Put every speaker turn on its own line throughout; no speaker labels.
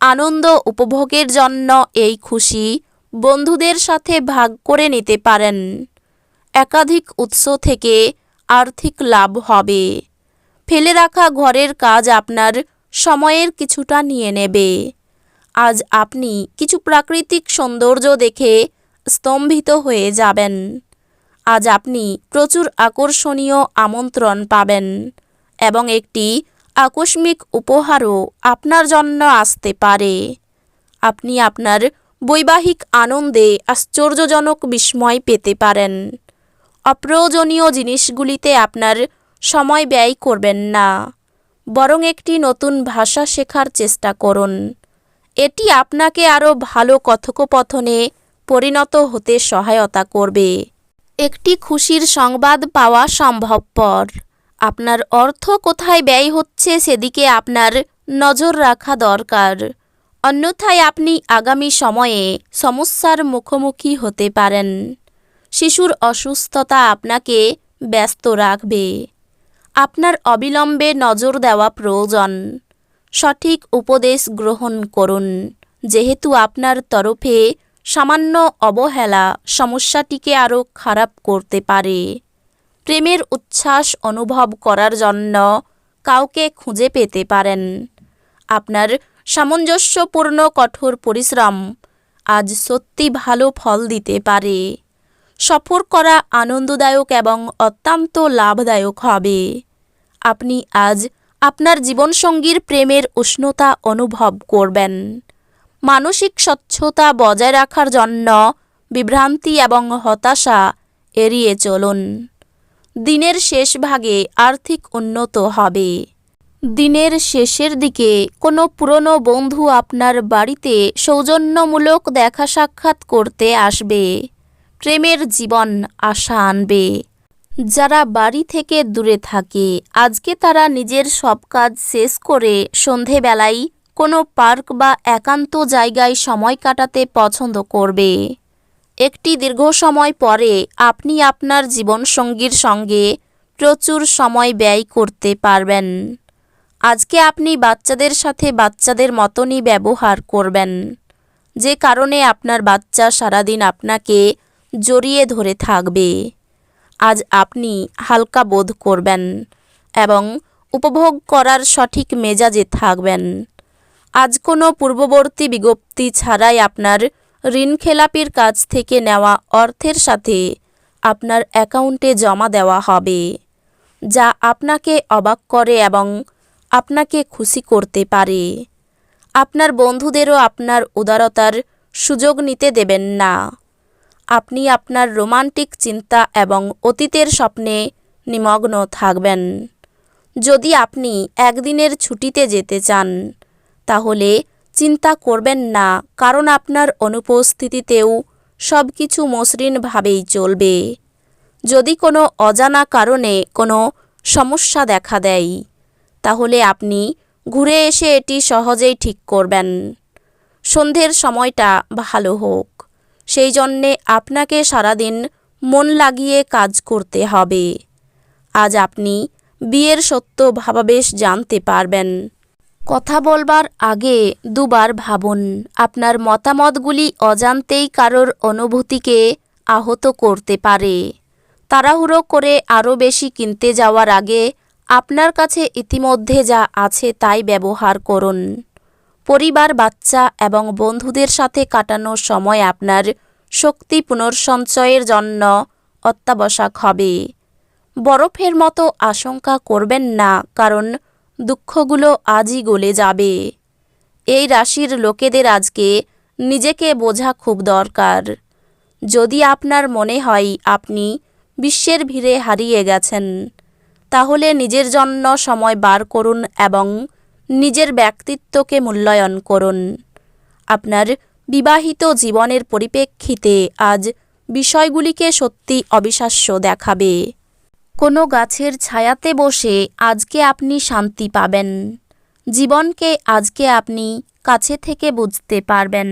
আনন্দ উপভোগের জন্য এই খুশি বন্ধুদের সাথে ভাগ করে নিতে পারেন। একাধিক উৎস থেকে আর্থিক লাভ হবে। ফেলে রাখা ঘরের কাজ আপনার সময়ের কিছুটা নিয়ে নেবে। আজ আপনি কিছু প্রাকৃতিক সৌন্দর্য দেখে স্তম্ভিত হয়ে যাবেন। আজ আপনি প্রচুর আকর্ষণীয় আমন্ত্রণ পাবেন এবং একটি আকস্মিক উপহারও আপনার জন্য আসতে পারে। আপনি আপনার বৈবাহিক আনন্দে আশ্চর্যজনক বিস্ময় পেতে পারেন। অপ্রয়োজনীয় জিনিসগুলিতে আপনার সময় ব্যয় করবেন না। বরং একটি নতুন ভাষা শেখার চেষ্টা করুন। এটি আপনাকে আরও ভালো কথোপকথনে পরিণত হতে সহায়তা করবে। একটি খুশির সংবাদ পাওয়া সম্ভবপর। আপনার অর্থ কোথায় ব্যয় হচ্ছে সেদিকে আপনার নজর রাখা দরকার। অন্যথায় আপনি আগামী সময়ে সমস্যার মুখোমুখি হতে পারেন। শিশুর অসুস্থতা আপনাকে ব্যস্ত রাখবে। আপনার অবিলম্বে নজর দেওয়া প্রয়োজন। সঠিক উপদেশ গ্রহণ করুন। যেহেতু আপনার তরফে সামান্য অবহেলা সমস্যাটিকে আরও খারাপ করতে পারে। প্রেমের উচ্ছ্বাস অনুভব করার জন্য কাউকে খুঁজে পেতে পারেন। আপনার সামঞ্জস্যপূর্ণ কঠোর পরিশ্রম আজ সত্যি ভালো ফল দিতে পারে। সফর করা আনন্দদায়ক এবং অত্যন্ত লাভদায়ক হবে। আপনি আজ আপনার জীবনসঙ্গীর প্রেমের উষ্ণতা অনুভব করবেন। মানসিক স্বচ্ছতা বজায় রাখার জন্য বিভ্রান্তি এবং হতাশা এড়িয়ে চলুন। দিনের শেষ ভাগে আর্থিক উন্নত হবে। দিনের শেষের দিকে কোনো পুরনো বন্ধু আপনার বাড়িতে সৌজন্যমূলক দেখা সাক্ষাৎ করতে আসবে। প্রেমের জীবন আশা আনবে। যারা বাড়ি থেকে দূরে থাকে, আজকে তারা নিজের সব কাজ শেষ করে সন্ধেবেলায় কোনো পার্ক বা একান্ত জায়গায় সময় কাটাতে পছন্দ করবে। একটি দীর্ঘ সময় পরে আপনি আপনার জীবনসঙ্গীর সঙ্গে প্রচুর সময় ব্যয় করতে পারবেন। আজকে আপনি বাচ্চাদের সাথে বাচ্চাদের মতনই ব্যবহার করবেন, যে কারণে আপনার বাচ্চা সারাদিন আপনাকে জড়িয়ে ধরে থাকবে। আজ আপনি হালকা বোধ করবেন এবং উপভোগ করার সঠিক মেজাজে থাকবেন। আজ কোনো পূর্ববর্তী বিজ্ঞপ্তি ছাড়াই আপনার ঋণ খেলাপির কাছ থেকে নেওয়া অর্থের সাথে আপনার অ্যাকাউন্টে জমা দেওয়া হবে, যা আপনাকে অবাক করে এবং আপনাকে খুশি করতে পারে। আপনার বন্ধুদেরও আপনার উদারতার সুযোগ নিতে দেবেন না। আপনি আপনার রোমান্টিক চিন্তা এবং অতীতের স্বপ্নে নিমগ্ন থাকবেন। যদি আপনি একদিনের ছুটিতে যেতে চান, তাহলে চিন্তা করবেন না, কারণ আপনার অনুপস্থিতিতেও সব কিছু মসৃণভাবেই চলবে। যদি কোনো অজানা কারণে কোনো সমস্যা দেখা দেয়, তাহলে আপনি ঘুরে এসে এটি সহজেই ঠিক করবেন। সন্ধ্যের সময়টা ভালো হোক, সেই জন্যে আপনাকে সারাদিন মন লাগিয়ে কাজ করতে হবে। আজ আপনি বিয়ের সত্য ভাবাবেশ জানতে পারবেন। কথা বলবার আগে দুবার ভাবুন, আপনার মতামতগুলি অজান্তেই কারোর অনুভূতিকে আহত করতে পারে। তাড়াহুড়ো করে আরও বেশি কিনতে যাওয়ার আগে আপনার কাছে ইতিমধ্যে যা আছে তাই ব্যবহার করুন। পরিবার, বাচ্চা এবং বন্ধুদের সাথে কাটানো সময় আপনার শক্তি পুনর্সঞ্চয়ের জন্য অত্যাবশ্যক হবে। বরফের মতো আশঙ্কা করবেন না, কারণ দুঃখগুলো আজই গলে যাবে। এই রাশির লোকেদের আজকে নিজেকে বোঝা খুব দরকার। যদি আপনার মনে হয় আপনি বিশ্বের ভিড়ে হারিয়ে গেছেন, তাহলে নিজের জন্য সময় বার করুন এবং নিজের ব্যক্তিত্বকে মূল্যায়ন করুন। আপনার বিবাহিত জীবনের পরিপ্রেক্ষিতে আজ বিষয়গুলিকে সত্যি অবিশ্বাস্য দেখাবে। কোনো গাছের ছায়াতে বসে আজকে আপনি শান্তি পাবেন। জীবনকে আজকে আপনি কাছে থেকে বুঝতে পারবেন।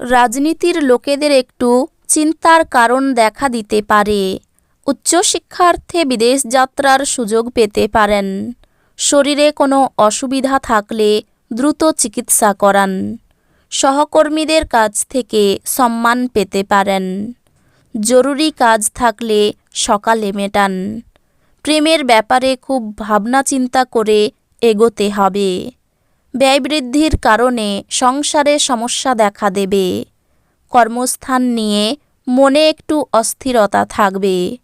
রাজনীতির লোকেদের একটু চিন্তার কারণ দেখা দিতে পারে। উচ্চশিক্ষার্থে বিদেশ যাত্রার সুযোগ পেতে পারেন। শরীরে কোনো অসুবিধা থাকলে দ্রুত চিকিৎসা করান। সহকর্মীদের কাছ থেকে সম্মান পেতে পারেন। জরুরি কাজ থাকলে সকালে মেটান। প্রেমের ব্যাপারে খুব ভাবনা চিন্তা করে এগোতে হবে। ব্যয় বৃদ্ধির কারণে সংসারে সমস্যা দেখা দেবে। কর্মস্থান নিয়ে মনে একটু অস্থিরতা থাকবে।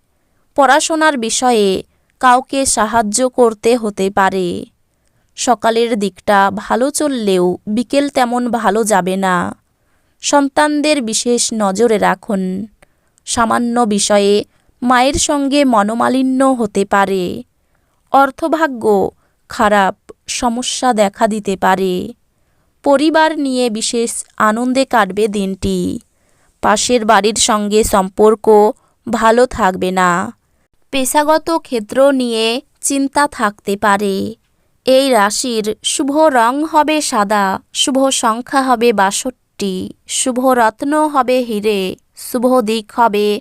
পড়াশোনার বিষয়ে কাউকে সাহায্য করতে হতে পারে। সকালের দিকটা ভালো চললেও বিকেল তেমন ভালো যাবে না। সন্তানদের বিশেষ নজরে রাখুন। সামান্য বিষয়ে মায়ের সঙ্গে মনোমালিন্য হতে পারে। অর্থভাগ্য খারাপ, সমস্যা দেখা দিতে পারে। পরিবার নিয়ে বিশেষ আনন্দে কাটবে দিনটি। পাশের বাড়ির সঙ্গে সম্পর্ক ভালো থাকবে না। পেশাগত ক্ষেত্র নিয়ে চিন্তা থাকতে পারে। এই রাশির শুভ রং হবে সাদা, শুভ সংখ্যা হবে বাষট্টি, শুভ রত্ন হবে হিরে, শুভ দিক হবে